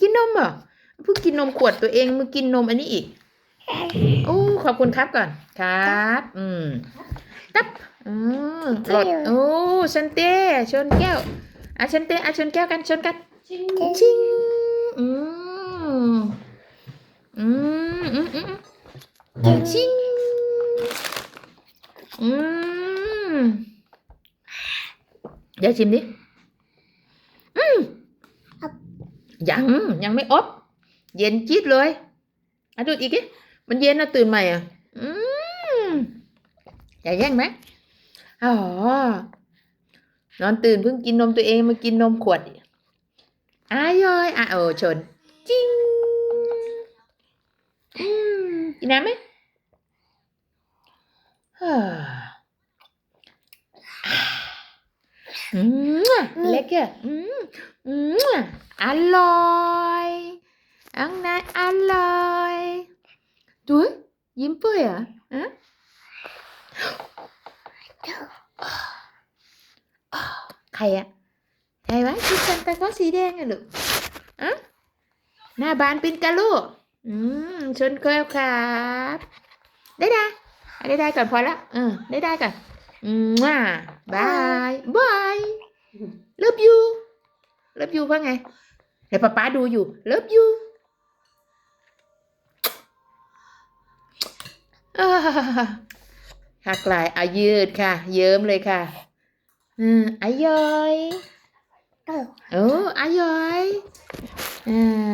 กินนมเหรอเพิ่งกินนมขวดตัวเองมือกินนมอันนี้อีก โอ้ขอบคุณครับก่อนครับ อืมตับอืมหลดโอ้ชันเต้ชนแก้วอะชันเต้อะชนแก้วกันชนกันชิงชิงอืมอืมอืมอืมอืมชิงอืมเดี๋ยวชิมดิอืม ยังยังไม่อบ เย็นจี๊ดเลยอะดูอีกดิมันเย็นนะตื่นใหม่อะ อืมอย่าแย่งไหมอ๋อนอนตื่นเพิ่งกินนมตัวเองมากินนมขวดอายอยอะโอชนจิงกินน้ำไหมอืมเล็กอะอืมอืม อร่อยอังนายอร่อยดูยิ้มเปื่อยเหรอะฮะใครอะใครวะชุดซันตาคลอสสีแดงอะลูกอะหน้าบานเป็นกะลูกอืมชนแก้วครับได้ได้ได้ได้ก่อนพอละเออได้ได้ก่อนอืมว่าบายบายเลิฟยูเลิฟยูว่าไง เดี๋ยวป๊าป๊าดูอยู่เลิฟยูอ่าหักลายอายืดค่ะ เยิ้มเลยค่ะ อืมอายอยเออโอ้อายอย อ่า